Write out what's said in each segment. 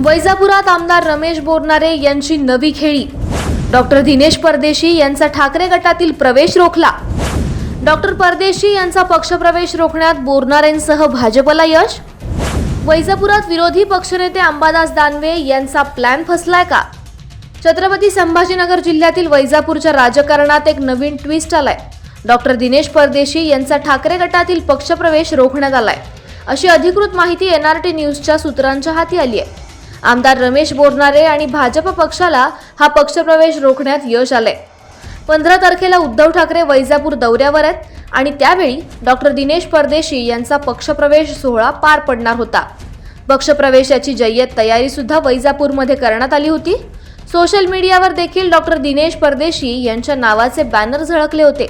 वैजापुरात आमदार रमेश बोरनारे यांची नवी खेळी. डॉक्टर दिनेश परदेशी यांचा ठाकरे गटातील प्रवेश रोखला. डॉक्टर परदेशी यांचा पक्षप्रवेश रोखण्यात बोरणारेंसह भाजपला यश. वैजापुरात विरोधी पक्षनेते अंबादास दानवे यांचा प्लॅन फसलाय का? छत्रपती संभाजीनगर जिल्ह्यातील वैजापूरच्या राजकारणात एक नवीन ट्विस्ट आलाय. डॉक्टर दिनेश परदेशी यांचा ठाकरे गटातील पक्षप्रवेश रोखण्यात आलाय. अशी अधिकृत माहिती एनआरटी न्यूजच्या सूत्रांच्या हाती आली आहे आमदार रमेश बोरनारे आणि भाजप पक्षाला हा पक्षप्रवेश रोखण्यात यश आलंय. पंधरा तारखेला उद्धव ठाकरे वैजापूर दौऱ्यावर आहेत आणि त्यावेळी डॉक्टर दिनेश परदेशी यांचा पक्षप्रवेश सोहळा पार पडणार होता. पक्षप्रवेशाची जय्यत तयारीसुद्धा वैजापूरमध्ये करण्यात आली होती. सोशल मीडियावर देखील डॉक्टर दिनेश परदेशी यांच्या नावाचे बॅनर झळकले होते.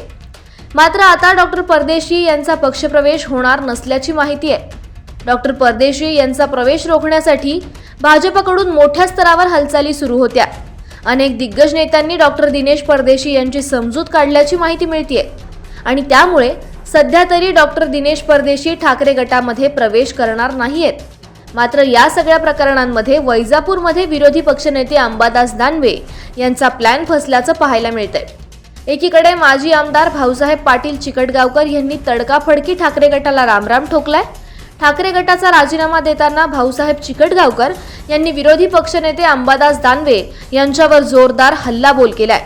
मात्र आता डॉक्टर परदेशी यांचा पक्षप्रवेश होणार नसल्याची माहिती आहे. डॉक्टर परदेशी यांचा प्रवेश रोखण्यासाठी भाजपकडून मोठ्या स्तरावर हालचाली सुरू होत्या. अनेक दिग्गज नेत्यांनी डॉक्टर दिनेश परदेशी यांची समजूत काढल्याची माहिती मिळतीये. आणि त्यामुळे सध्या तरी डॉक्टर दिनेश परदेशी ठाकरे गटामध्ये प्रवेश करणार नाहीयेत. मात्र या सगळ्या प्रकरणांमध्ये वैजापूरमध्ये विरोधी पक्षनेते अंबादास दानवे यांचा प्लॅन फसल्याचं पाहायला मिळतंय. एकीकडे माजी आमदार भाऊसाहेब पाटील चिकटगावकर यांनी तडकाफडकी ठाकरे गटाला रामराम ठोकलाय ठाकरे गटाचा राजीनामा देताना भाऊसाहेब चिकटगावकर यांनी विरोधी पक्षनेते अंबादास दानवे यांच्यावर जोरदार हल्लाबोल केलाय.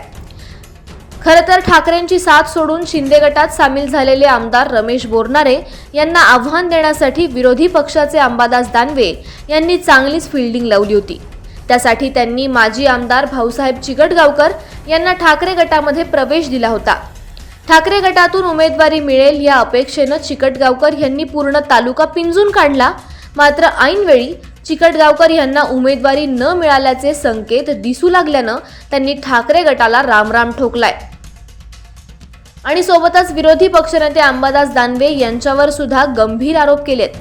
खरं तर ठाकरेंची साथ सोडून शिंदे गटात सामील झालेले आमदार रमेश बोरनारे यांना आव्हान देण्यासाठी विरोधी पक्षाचे अंबादास दानवे यांनी चांगलीच फिल्डिंग लावली होती. त्यासाठी त्यांनी माजी आमदार भाऊसाहेब चिकटगावकर यांना ठाकरे गटामध्ये प्रवेश दिला होता. ठाकरे गटातून उमेदवारी मिळेल या अपेक्षेनं चिकटगावकर यांनी पूर्ण तालुका पिंजून काढला. मात्र ऐनवेळी चिकटगावकर यांना उमेदवारी न मिळाल्याचे संकेत दिसू लागल्यानं त्यांनी ठाकरे गटाला रामराम ठोकलाय. आणि सोबतच विरोधी पक्षनेते अंबादास दानवे यांच्यावर सुद्धा गंभीर आरोप केलेत.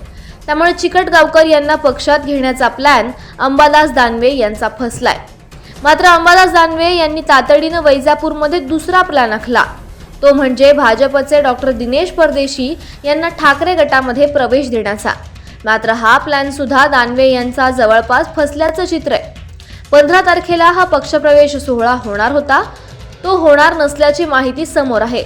त्यामुळे चिकटगावकर यांना पक्षात घेण्याचा प्लॅन अंबादास दानवे यांचा फसलाय. मात्र अंबादास दानवे यांनी तातडीनं वैजापूरमध्ये दुसरा प्लॅन आखला. तो म्हणजे भाजपचे डॉक्टर दिनेश परदेशी यांना ठाकरे गटामध्ये प्रवेश देण्याचा. मात्र हा प्लॅन सुद्धा दानवे यांचा जवळपास फसल्याचं चित्र आहे. पंधरा तारखेला हा पक्षप्रवेश सोहळा होणार होता. तो होणार नसल्याची माहिती समोर आहे.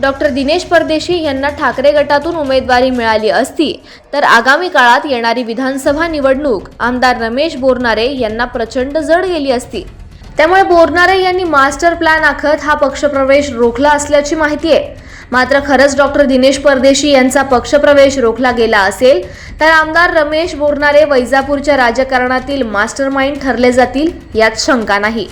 डॉक्टर दिनेश परदेशी यांना ठाकरे गटातून उमेदवारी मिळाली असती तर आगामी काळात येणारी विधानसभा निवडणूक आमदार रमेश बोरनारे यांना प्रचंड जड गेली असती. त्यामुळे बोरनारे यांनी मास्टर प्लॅन आखत हा पक्षप्रवेश रोखला असल्याची माहिती आहे. मात्र खरंच डॉक्टर दिनेश परदेशी यांचा पक्षप्रवेश रोखला गेला असेल तर आमदार रमेश बोरनारे वैजापूरच्या राजकारणातील मास्टर माइंड ठरले जातील यात शंका नाही.